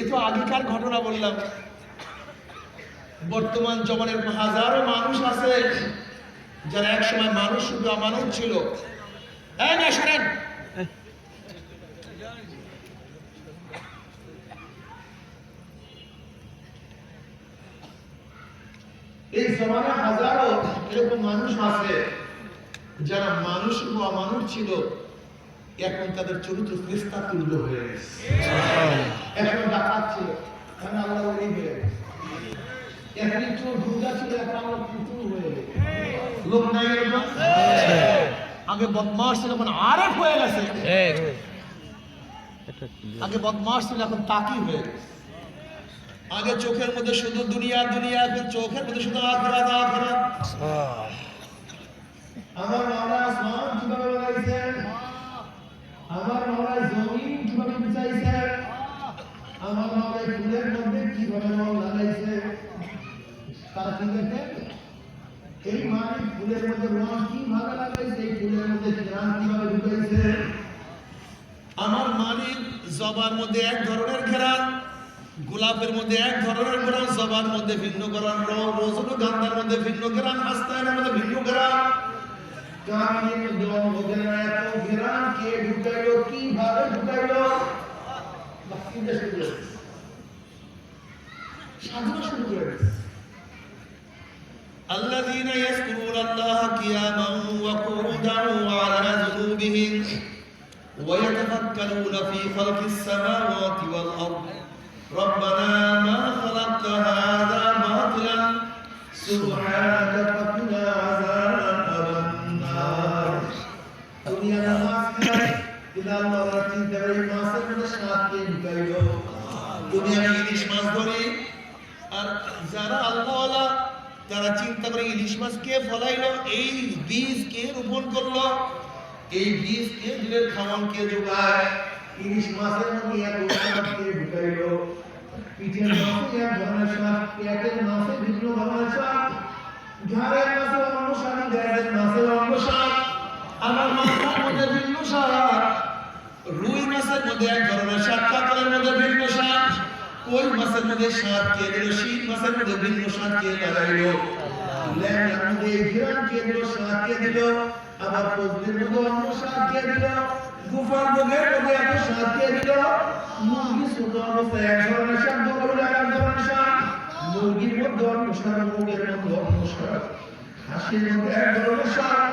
এ তো আগেকার ঘটনা বললাম। বর্তমান জমানের হাজারো মানুষ আছে, যারা একসময় মানুষ শুধু আমানত ছিল। শোনেন। এই জমানে হাজারো এরকম মানুষ আছে যারা মানুষ শুধু অমানুষ ছিল এখন তাদের চরিত্র ফেস্তা তুল্য হয়ে গেছে। এখন ডাকাত ছিল এখন আল্লাহ হয়ে গেছে। এখন একটু ছিল এখন আমরা পুতুল হয়ে গেছে। লোক নাই আগে বদমাস ছিল এখন আরেক হয়ে গেছে। আগে বদমাস ছিল এখন তাকি হয়ে গেছে। আগে চোখের মধ্যে শুধু দুনিয়া দুনিয়া এখন চোখের মধ্যে শুধু আখরাত আখরাত। আমার মাওলা আসমান কীভাবে বানাইছেন। আমার মাওলা জমিন কীভাবে বিছাইছেন। আমার মাওলা ফুলের মধ্যে কীভাবে রং লাগাইছে তারা কি দেখে এই মানে ফুলের মধ্যে রং কীভাবে লাগাইছে, এই ফুলের মধ্যে ঘ্রাণ কীভাবে ঢুকাইছে? আমার মালিক জবার মধ্যে এক ধরনের ঘেরান গোলাপের মধ্যে এক ধরনের ঘেরান জবার মধ্যে ভিন্ন ঘেরান রজনীগন্ধার মধ্যে ভিন্ন ঘেরান আস্তায়নের মধ্যে ভিন্ন ঘেরান কানের মধ্যে অঙ্গ ঘেরান এত ঘেরান কে ঢুকাইলো কিভাবে ঢুকাইলো বাস, চিন্তা শুরু করে দিছে। সাধনা শুরু করে দিছে। الذين يذكرون الله قياما وقعودا وعلى جنوبهم ويتفكرون في خلق السماوات والأرض ربنا ما خلقت هذا باطلا سبحانك فقنا দুনিয়া নামাজ খায় কিন্তু আল্লাহ ওরা চিন্তা করে মাছের মধ্যে সাতকে ঢুকাইল দুনিয়া ইলিশ মাছ ধরি। আর যারা আল্লাহওয়ালা তারা চিন্তা করে ইলিশ মাছ কে ফলাইলো, এই বীজ কে রোপণ করল। এই বীজ কে দিলের খাওয়ান কে যোগায়। ইলিশ মাছের মধ্যে এত সাত কে ঢুকাইলো। পিঠের মাছে এক ধরনের সাত পেটের মাছে ভিন্ন ধরনের সাত ঘাড়ের মাছে অন্য সাত গায়ের মাছে অন্য আমার মাথার রুই মাছের মধ্যে এক ধরনের সাত কই মাছের মধ্যে কে দিল শীত মাছের মধ্যে ভিন্ন কে লাগাইলো ল্যাংড়ার মধ্যে কে দিল আবার ফজলির মধ্যে অন্য কে দিল? গুফার মধ্যে মধ্যে এত সাত কে দিল? মুরগি ছোট এক ধরনের সাত বড় এক ধরনের সাত মুরগির মধ্যে অন্য সাত মুরগির মধ্যে অন্য সাত হাসির মধ্যে এক ধরনের সাত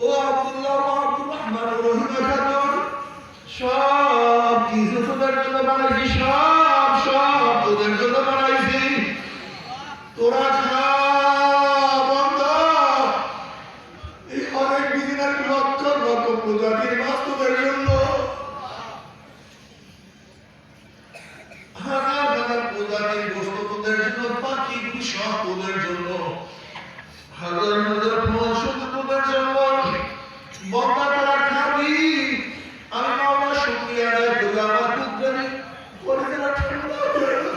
ও জন্য সব সব জন্য তোরা বন্ধ। এই অনেক দিনের লক্ষ লক্ষ প্রজাতির মাছ তোদের জন্য। হাজার প্রজাতির গোস্ত তোদের জন্য পাখি সব তোদের জন্য হাজার হাজার ফল শুধু তোদের জন্য বন্দা তারা খাবি আমি মামা শুক্রিয়া আদায় করব আমার পুত্রানি পরিচালনা ঠান্ডা হয়ে গেল।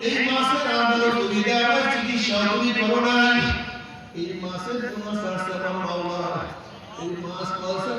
এই মাসের ছাড়া তুমি দেওয়া চিকিৎসা তুমি করো নাই, এই মাসের তোমার শাস্তি আমার মাওলা এই মাছ পালছে